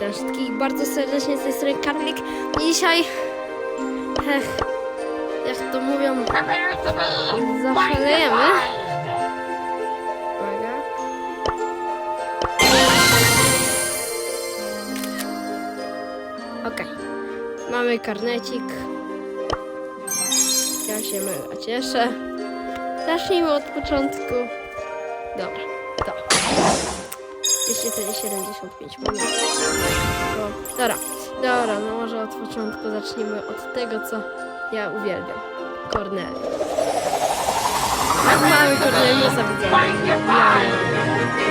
Witam wszystkich bardzo serdecznie z tej strony Karlik. I dzisiaj, jak to mówią, zaszalejemy. Uwaga. Mamy karnecik. Ja się mega cieszę. Zacznijmy od początku. Dobra, to. 275 minut. O, dobra, dobra, no może od początku zacznijmy od tego, co ja uwielbiam. Cornelius. Tak mamy Corneliusa, widzenia.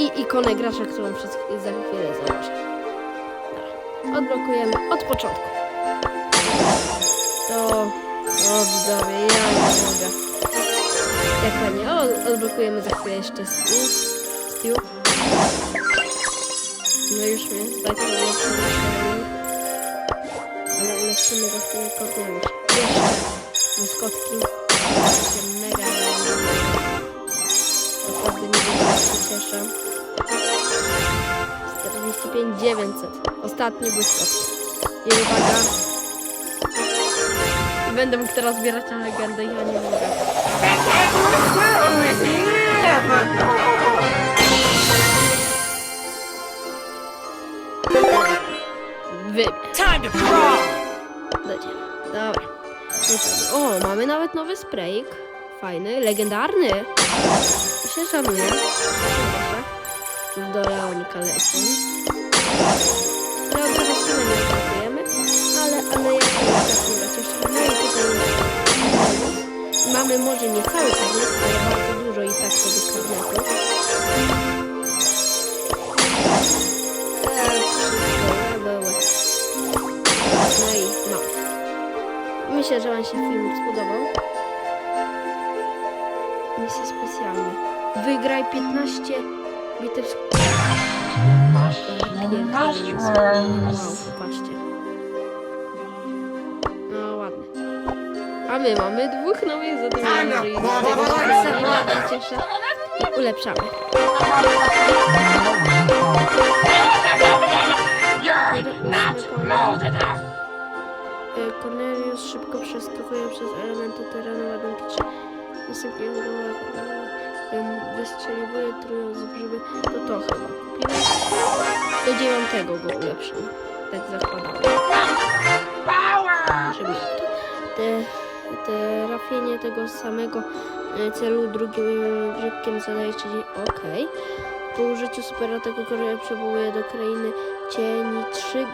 I ikonę gracza, którą przez, za chwilę zobaczę. Odblokujemy od początku. To... O, widzowie, ja nie mogę. Jak fajnie. O, odblokujemy za chwilę jeszcze stół. Stół. No już mnie stać ulepszymy Ale ulepszymy za chwilę Corneliusz. Jeszcze błyskotki. Się mega nie wiem, cieszę. 45 900. Ostatnie błyskotki. I uwaga. I będę mógł teraz zbierać na legendę. Ja nie mogę. Wybierz. Time to. Dobra. O, mamy nawet nowy sprayik. Fajny, legendarny. Się. Proszę. Już do Leonika lecą. Leonka na stronę nie atakujemy, ale, ale jak tak mega cieszę. No i tutaj. Mamy może nie cały karnet, ale bardzo dużo i tak. Tak, wszystko, dobra. No i mamy. Myślę, że Wam się film spodobał. Misje specjalne. Wygraj 15 bitew z... Pięknie, Wow, popatrzcie. No ładnie. A my mamy dwóch nowych zadowolonych cieszę. I ulepszamy. E, Cornelius szybko przeskakuje przez elementy terenu ładunki 3. Następnie e, wystrzeliwuje trując grzyby. To to chyba kupimy. Do dziewiątego go ulepszymy. Tak zakładamy. Żeby. Te, te trafienie tego samego e, celu drugim grzybkiem zadaje 30. Okej. Po użyciu superataku, który przywołuje do krainy cieni trzy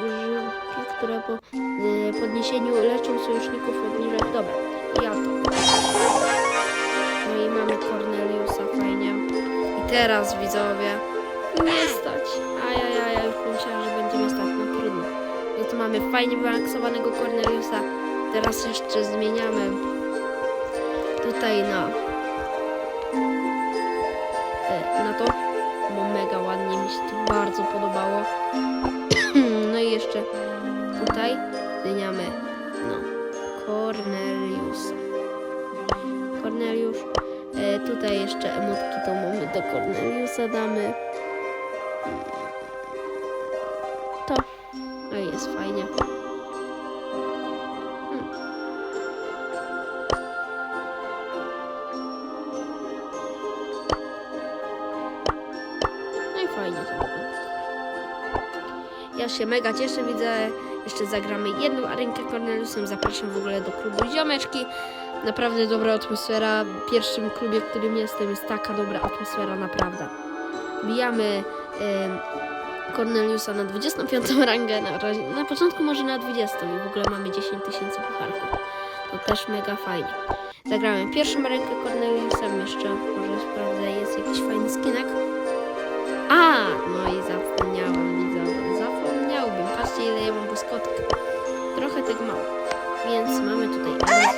grzybki, które po y, podniesieniu leczą sojuszników obniżać. Dobra, ja to. Mamy Corneliusa, fajnie. I teraz widzowie, nie stać. Ajajaj, ja już pomyślałam, że będzie mnie stać, no trudno. No to mamy fajnie wymaksowanego Corneliusa. Teraz jeszcze zmieniamy tutaj na e, na to, bo mega ładnie mi się to bardzo podobało. No i jeszcze tutaj zmieniamy no Corneliusa. Corneliusz. E, tutaj jeszcze emotki to mamy do Corneliusa damy. To. No i jest fajnie. Hmm. No i fajnie to. Ja się mega cieszę, widzę. Jeszcze zagramy jedną arenkę Corneliusem. Zapraszam w ogóle do klubu Ziomeczki. Naprawdę dobra atmosfera. W pierwszym klubie, w którym jestem, jest taka dobra atmosfera, naprawdę. Bijamy Corneliusa na 25 rangę. Na, razie, na początku może na 20 i w ogóle mamy 10 tysięcy pucharków. To też mega fajnie. Zagrałem pierwszą rękę Corneliusem jeszcze. Może sprawdzę, jest jakiś fajny skinek. A, no i zapomniałem, widzowie. Zapomniałbym. Patrzcie, ile tak mało. Więc mamy tutaj Elis.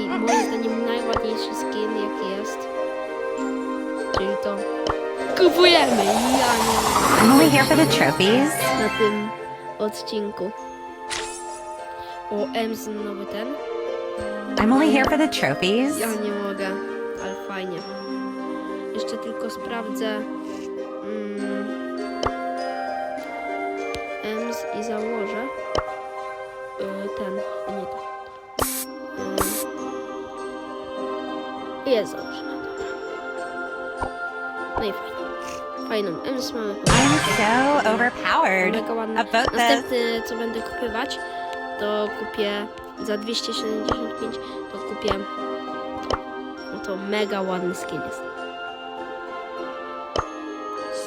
I moim zdaniem najładniejszy skin, jaki jest. Czyli to kupujemy. Ja nie I'm only here for the trophies. na tym odcinku. O, Ems nowy ten. I'm only here for the trophies. Ja nie mogę, ale fajnie. Jeszcze tylko sprawdzę mm, Ems i założę ten, nie to. Y, jest założona, dobra. No i fajnie. Fajną Ems mamy. I'm so overpowered. Mega ładne. About. Następny, co będę kupywać, to kupię za 275, to kupię no to mega ładny skin jest.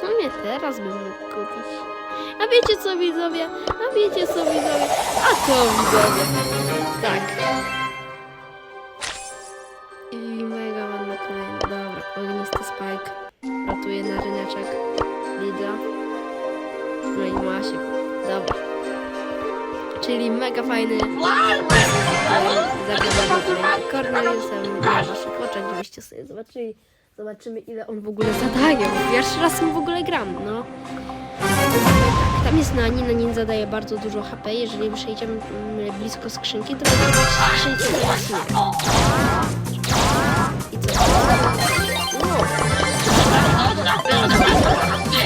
Sumie teraz bym mógł kupić. A wiecie co widzowie? A wiecie co widzowie? A to widzowie. Tak. I mega ładna kolejna. Dobra, ognisty spike. Ratuje na ryneczek. Lidla. No i Masie. Dobra. Czyli mega fajny zagadany Corneliusem na waszych oczach, żebyście sobie zobaczyli. Zobaczymy ile on w ogóle zadaje, pierwszy raz mu w ogóle gram, no. Tam jest Nani, Nani zadaje bardzo dużo HP, jeżeli przejdziemy mm, blisko skrzynki, to będzie skrzynki teraz. I co?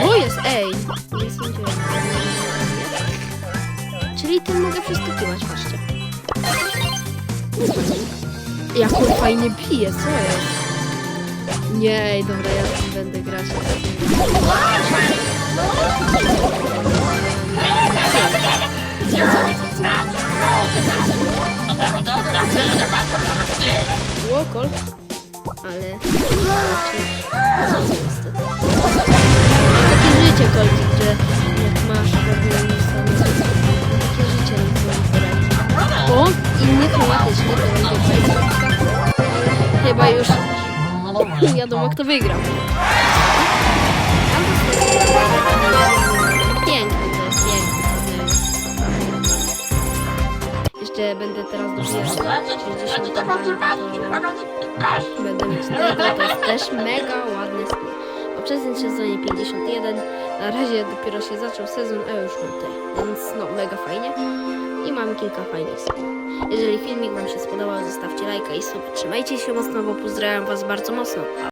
O jest, ej! Czyli tym mogę przeskakiwać, patrzcie. Jak on fajnie bije, co jest? Nie, dobra, ja z tym będę grać. Łokol, ale... wiadomo kto wygra. Piękny to jest, piękny to jest. Jeszcze będę teraz dobijał 60 to będę mieć to jest też mega ładny skin. W poprzednim sezonie 51, na razie dopiero się zaczął sezon, a już mam te, więc no mega fajnie. I mam kilka fajnych skinów. Jeżeli filmik Wam się spodobał, zostawcie lajka i sub. Trzymajcie się mocno, bo pozdrawiam Was bardzo mocno.